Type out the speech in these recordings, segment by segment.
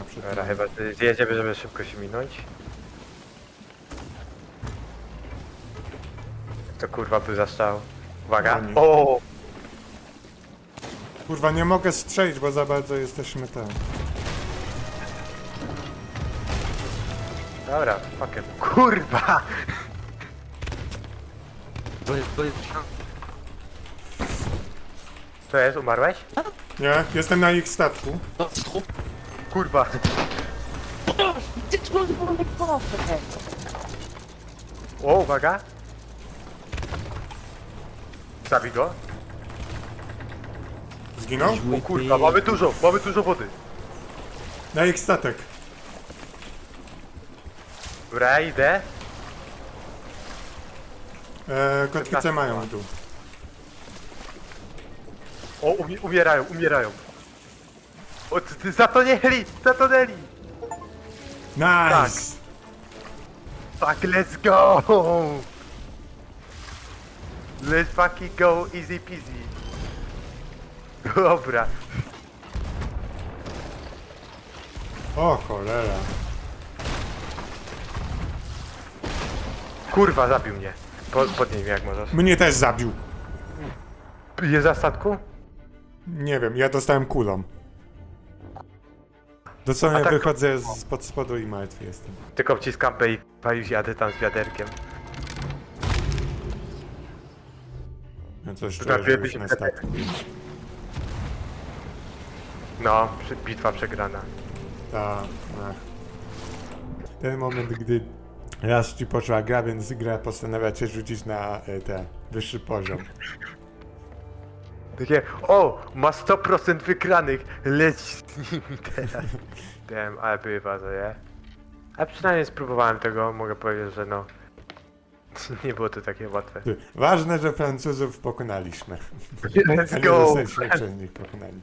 A, przed Dobra, chyba ty- zjedziemy, żeby szybko się minąć. To kurwa by zastał. Uwaga. O! Kurwa, nie mogę strzelić, bo za bardzo jesteśmy tam. Dobra, fuck it. Kurwa! Bo, bo, Co jest, umarłeś? Nie, jestem na ich statku. no. Kurwa! O, uwaga! Zabij go. Zginął? O kurwa, mamy dużo, mamy dużo wody. Na ich statek. Dobra, idę. E, kotwice mają dół. O, umi umierają, umierają. O, ty, ty zatonęli, zatonęli. Nice! Fuck, let's go! Let's fucking go easy peasy. Dobra. O cholera. Kurwa, zabił mnie. Po, podnij mnie jak możesz. Mnie też zabił. Jest za statku? Nie wiem, ja dostałem kulą. Dosłownie A tak- wychodzę z pod spodu i martwy jestem. Tylko wciskam B i już jadę tam z wiaderkiem. Coś To czuję, że najpierw już się na wtedy- statku. No, przy- bitwa przegrana. Ta, ach. Ten moment, gdy raz ci poszła gra, więc gra postanawia cię rzucić na e, te wyższy poziom. Takie, o, ma 100% wygranych, leć z nimi teraz. Wiem, ale bywa, to nie? A przynajmniej spróbowałem tego, mogę powiedzieć, że no... Nie było to takie łatwe. Ważne, że Francuzów pokonaliśmy. A Let's nie go! zostaliśmy przez nich pokonani.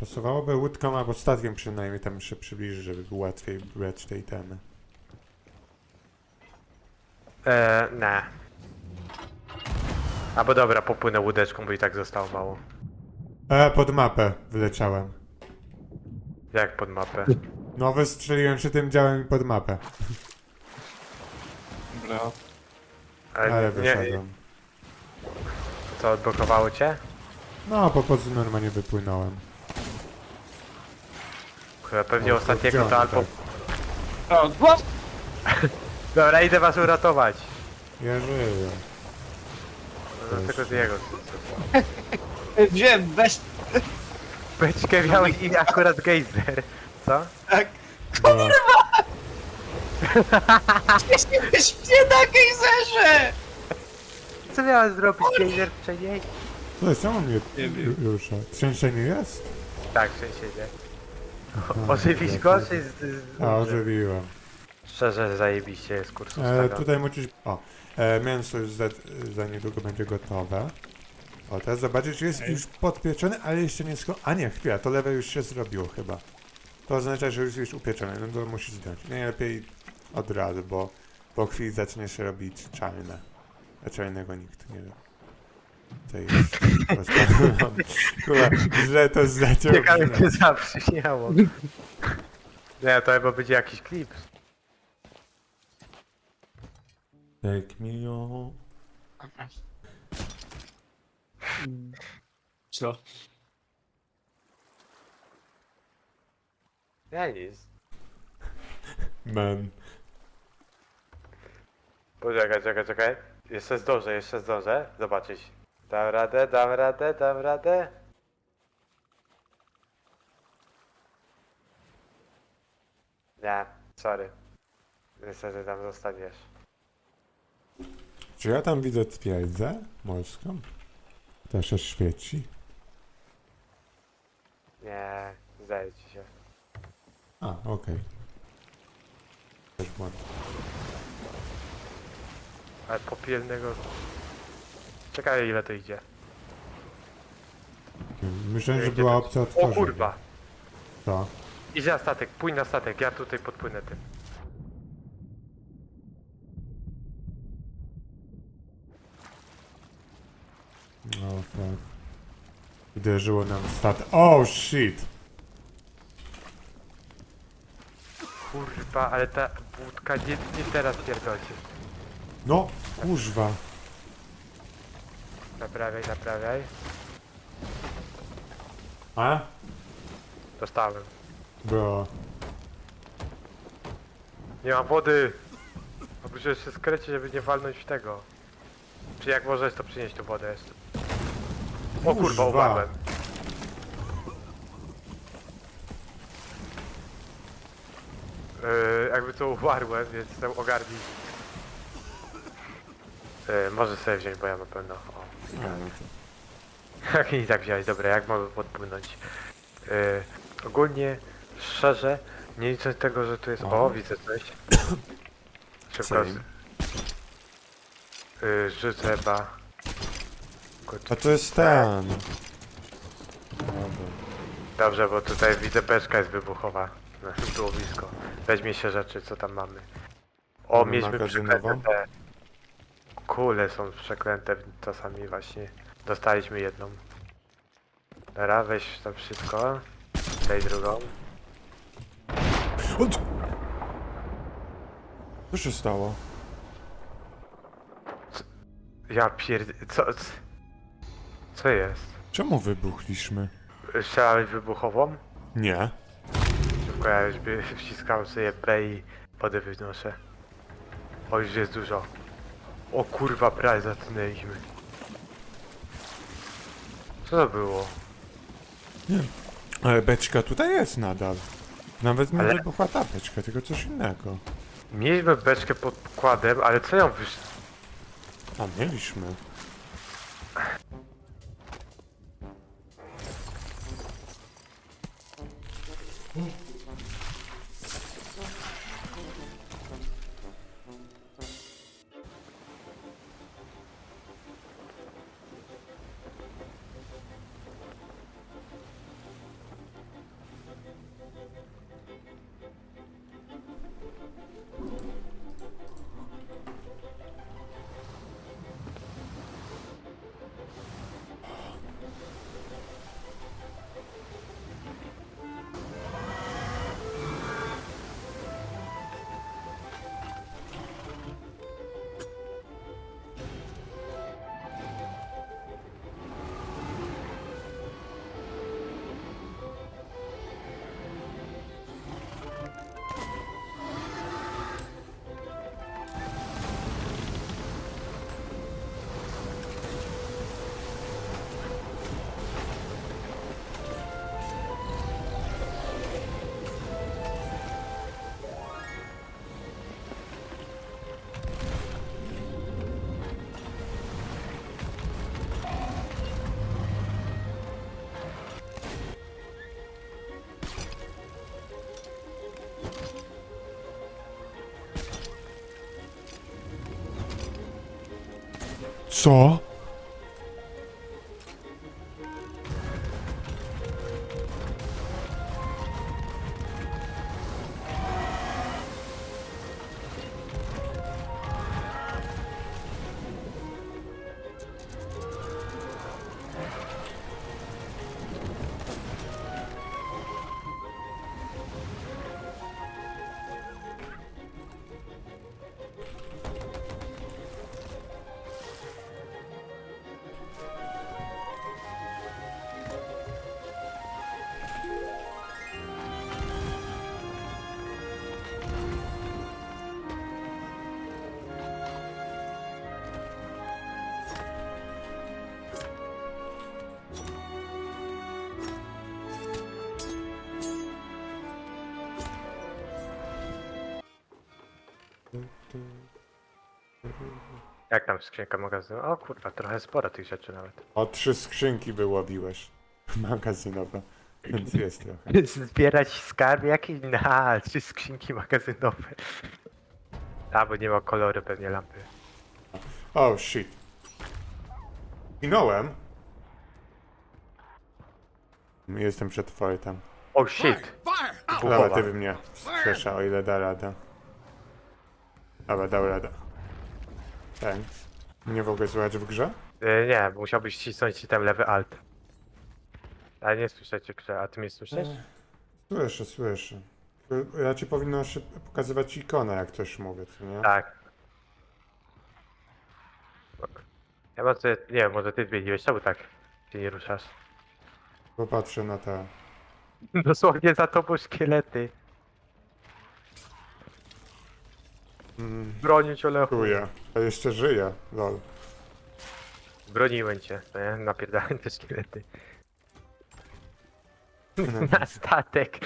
Pasowałoby łódką albo statkiem przynajmniej tam się przybliżyć, żeby było łatwiej brać tej temy. Eee, nie. Albo dobra, popłynę łódeczką, bo i tak zostało mało. E, pod mapę wyleciałem. Jak pod mapę. No, wystrzeliłem się tym działem pod mapę. Dobra. Ale, Ale nie, wyszedłem. co, odblokowało cię? No, po prostu normalnie wypłynąłem. Chyba pewnie O, ostatniego to albo... tak. O, głos! Dobra, idę was uratować. Ja żyję. No, tylko z jego. Wziąłem, weź, Beczkę miałeś i akurat gejzer. Co? tak. No, Śmieszniłeś mnie na gejzerze! Co miałem zrobić? Gejzer przenieść? to jest, czemu mnie Nie wiem. rusza? Trzęsienie jest? Tak, w sensie nie. Ożywić go, czy... z- z- A, ożywiłem. Szczerze, zajebiście z kursu E, tutaj musisz... O, e, mięso już za, za niedługo będzie gotowe. O, teraz zobaczysz, jest już podpieczone, ale jeszcze nie sko... A nie, chwila, to lewe już się zrobiło chyba. To oznacza, że już jest upieczone, no to musisz zdjąć. Najlepiej od razu, bo po chwili zacznie się robić czarne. A czarnego nikt nie wie. To jest... po prostu- Kurwa, źle to zaciął. Ciekawe, czy zabrzmiało. Nie, to chyba będzie jakiś klip. Take me home. Co? Ja nic. Man. Poczekaj, czekaj, czekaj. Jeszcze zdążę, jeszcze zdążę. Zobaczyć. Dam radę, dam radę, dam radę. Nie, sorry. Niestety tam zostaniesz. Czy ja tam widzę twierdzę morską? Też się świeci. Nie, zdaje ci się. A, okej. Też błąd. Ale popielnego... Czekaj, ile to idzie. Myślałem, że była to- opcja O otworzenia. kurwa! To. Idź na statek, pójdź na statek, ja tutaj podpłynę tym. No, tak. Uderzyło nam stat. Oh shit! Kurwa, ale ta budka nie, nie teraz pierdolcie. No, kurwa. Naprawiaj, naprawiaj. A? Dostałem. Bro. Nie mam wody! Muszę się skręcić, żeby nie walnąć w tego. Czy jak możesz, to przynieść tu wodę jeszcze. O kurwa, umarłem. Yy, jakby to umarłem, więc chcę ogarnij. Yy, może sobie wziąć, bo ja na pewno... O, jak i tak wziąłeś, dobra, jak mamy podpłynąć? Yy, ogólnie, szczerze, nie licząc tego, że tu jest... O, widzę coś. Szybko. Same. Yy, rzucę ba. A to jest ten. Dobra. Dobrze, bo tutaj widzę beczka jest wybuchowa. Było blisko. Weźmie się rzeczy, co tam mamy. O, Mamy mieliśmy magazynową? przeklęte te... Kule są przeklęte czasami właśnie. Dostaliśmy jedną. Dobra, weź to wszystko. Daj drugą. C- Co się stało? Ja pierd... Co... c- Co jest? Czemu wybuchliśmy? Strzelałeś wybuchową? Nie. Szybko ja już by wciskałem sobie B i wodę wynoszę. O, już jest dużo. O kurwa, prawie zatknęliśmy. Co to było? Ale beczka tutaj jest nadal. Nawet nie Ale- wybuchła ta beczka, tylko coś innego. Mieliśmy beczkę pod pokładem, ale co ją wysz... A mieliśmy. 응? Co? Jak tam skrzynka magazynu? O kurwa, trochę sporo tych rzeczy nawet. O trzy skrzynki wyłowiłeś. Magazynowe. Więc jest trochę. Zbierać skarb jakiś? Na, trzy skrzynki magazynowe. A, bo nie ma koloru pewnie lampy. Oh shit. Minąłem. Jestem przed fortem. O shit! Dobra, ty by mnie skrzesza, o ile da radę. Dobra, dał radę. Thanks. W ogóle słychać w grze? E, nie, musiałbyś cisnąć tam lewy alt. Ale nie słyszę cię, Krze, a ty mnie słyszysz? Słyszę, słyszę. Ja ci powinno się pokazywać ikonę, jak coś mówię, co nie? Tak. Ja może, nie wiem, może ty zmieniłeś, czemu tak się nie ruszasz? Popatrzę na te. Dosłownie za tobą szkielety. Mm, Bronić Olechu. czuję. A jeszcze żyję, lol. Broniłem cię, nie? Napierdałem te szkielety. Na statek.